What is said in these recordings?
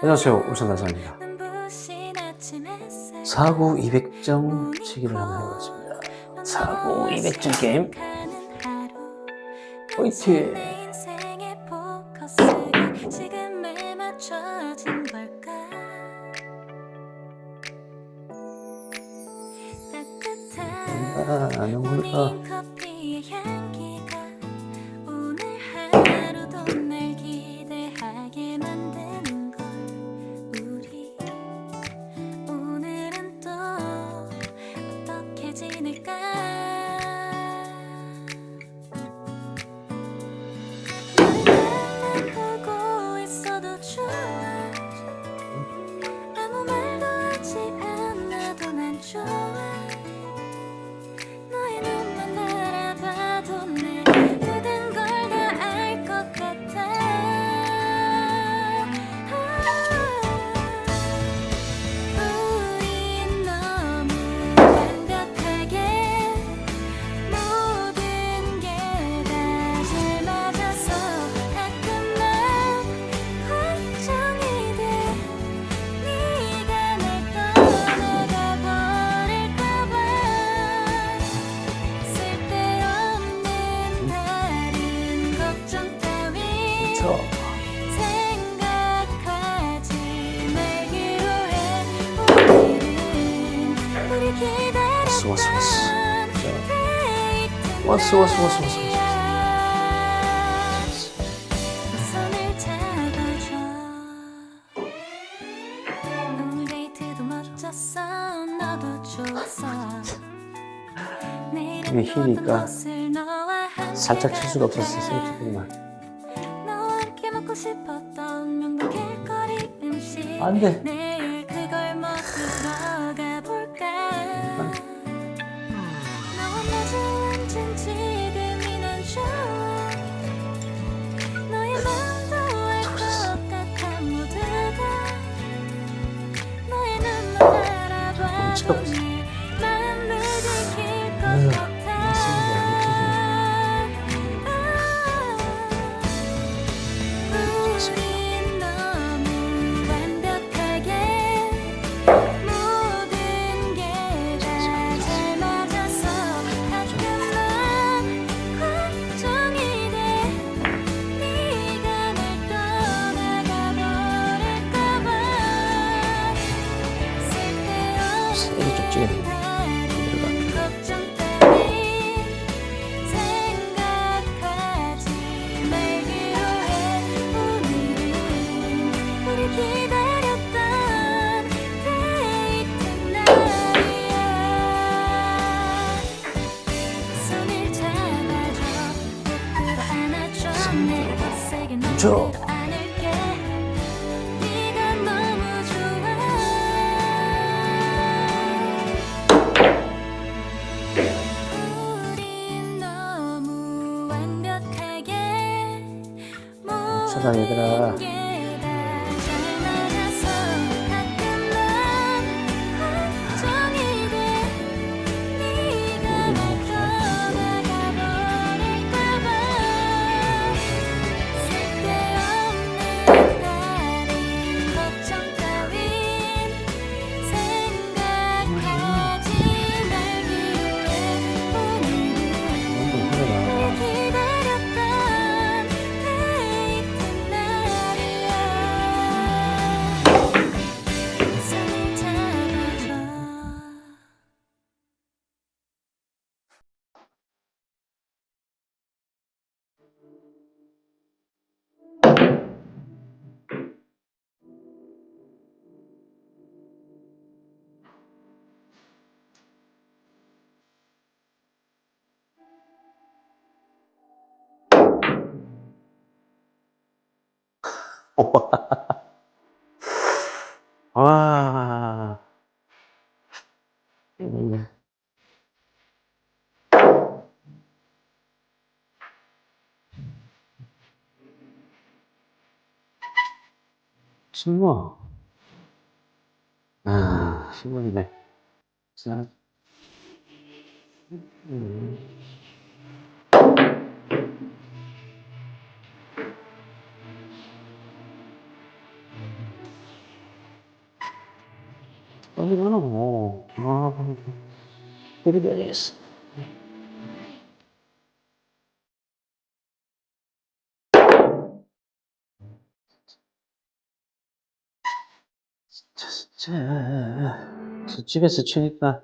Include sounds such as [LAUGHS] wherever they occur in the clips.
안녕하세요. 울산다사입니다. 사고 200점 치기를 하나 해봤습니다. 사고 200점 게임. 화이팅! 음, 아, 안 올라 아. 왔어 왔어 왔어 왔어 왔어. 이게 희니까 살짝 칠 수가 없었어 생각해보면 안돼. Todos. 세게 좀 찍어야 됩니다. 멈춰. 你这个。[LAUGHS] 와. 친구. 아, 신문이네. 자. 음. 가노? 뭐. 아, 그리 되겠어. 진짜, 진짜. 저 집에서 치니까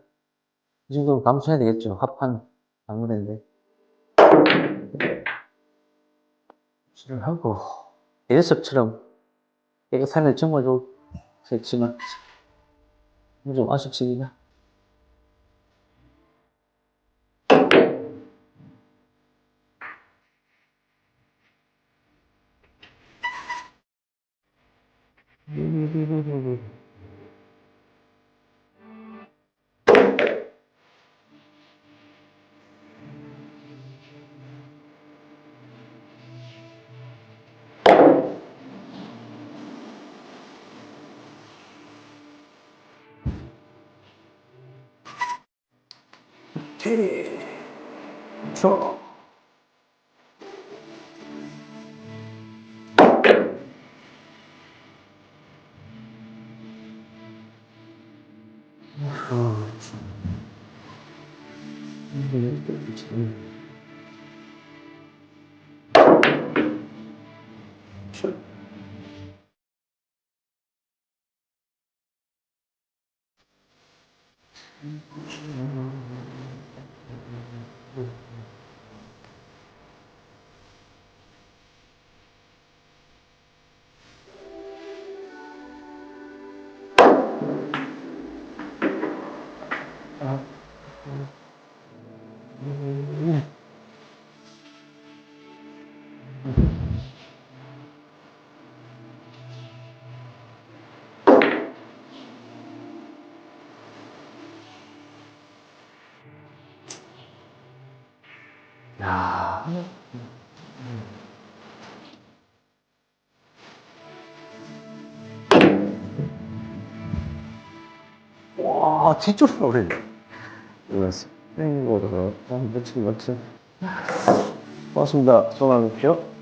이 정도는 감수해야 되겠죠. 합판 방문인데. 치를 하고, 예습처럼 깨끗하게 정말로 했지만, 좀 아쉽습 [LAUGHS] 니다. 오케이. 좋 아. 야. 와, 뒤쪽으로 오래. 이거 스프링보드가 한 며칠 며칠. 고맙습니다. 수고하십시오.